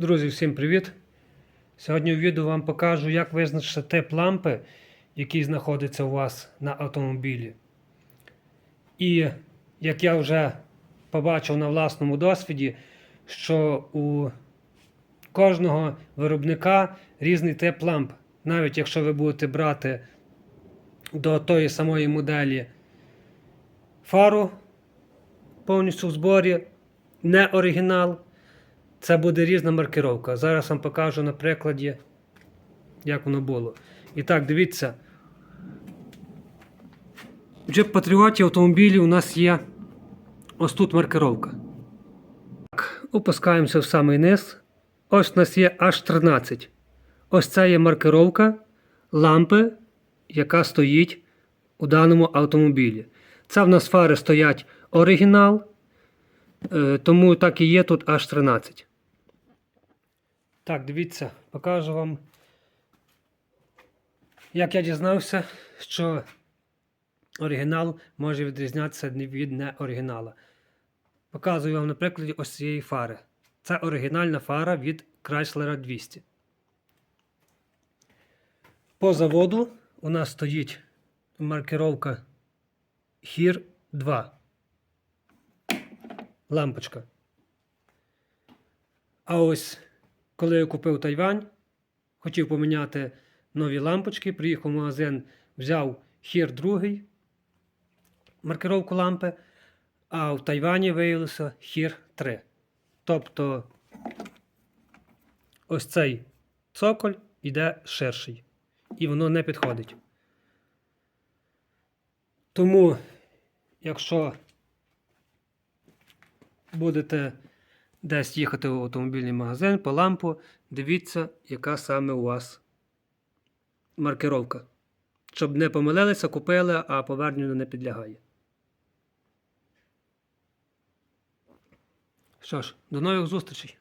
Друзі, всім привіт! Сьогодні в відео вам покажу, як визначити тип лампи, який знаходиться у вас на автомобілі. І як я вже побачив на власному досвіді, що у кожного виробника різний тип ламп. Навіть якщо ви будете брати до тої самої моделі фару повністю в зборі, не оригінал. Це буде різна маркировка. Зараз вам покажу на прикладі, як воно було. І так, дивіться. В Jeep Patriot автомобілі у нас є ось тут маркировка. Так, опускаємося в самий низ. Ось у нас є H13. Ось це є маркировка лампи, яка стоїть у даному автомобілі. Це в нас фари стоять оригінал. Е, Тому так і є тут аж 13. Так, дивіться, покажу вам, як я дізнався, що оригінал може відрізнятися від неоригінала. Показую вам на прикладі ось цієї фари. Це оригінальна фара від Chrysler 200. По заводу у нас стоїть маркировка HIR 2 лампочка. А ось коли я купив Тайвань, хотів поміняти нові лампочки, приїхав в магазин, взяв хір другий маркировку лампи, а в Тайвані виявилося хір 3. Тобто ось цей цоколь іде ширший. І воно не підходить. Тому, якщо будете десь їхати в автомобільний магазин по лампу, дивіться, яка саме у вас маркировка. Щоб не помилилися, купили, а поверненню не підлягає. Що ж, до нових зустрічей!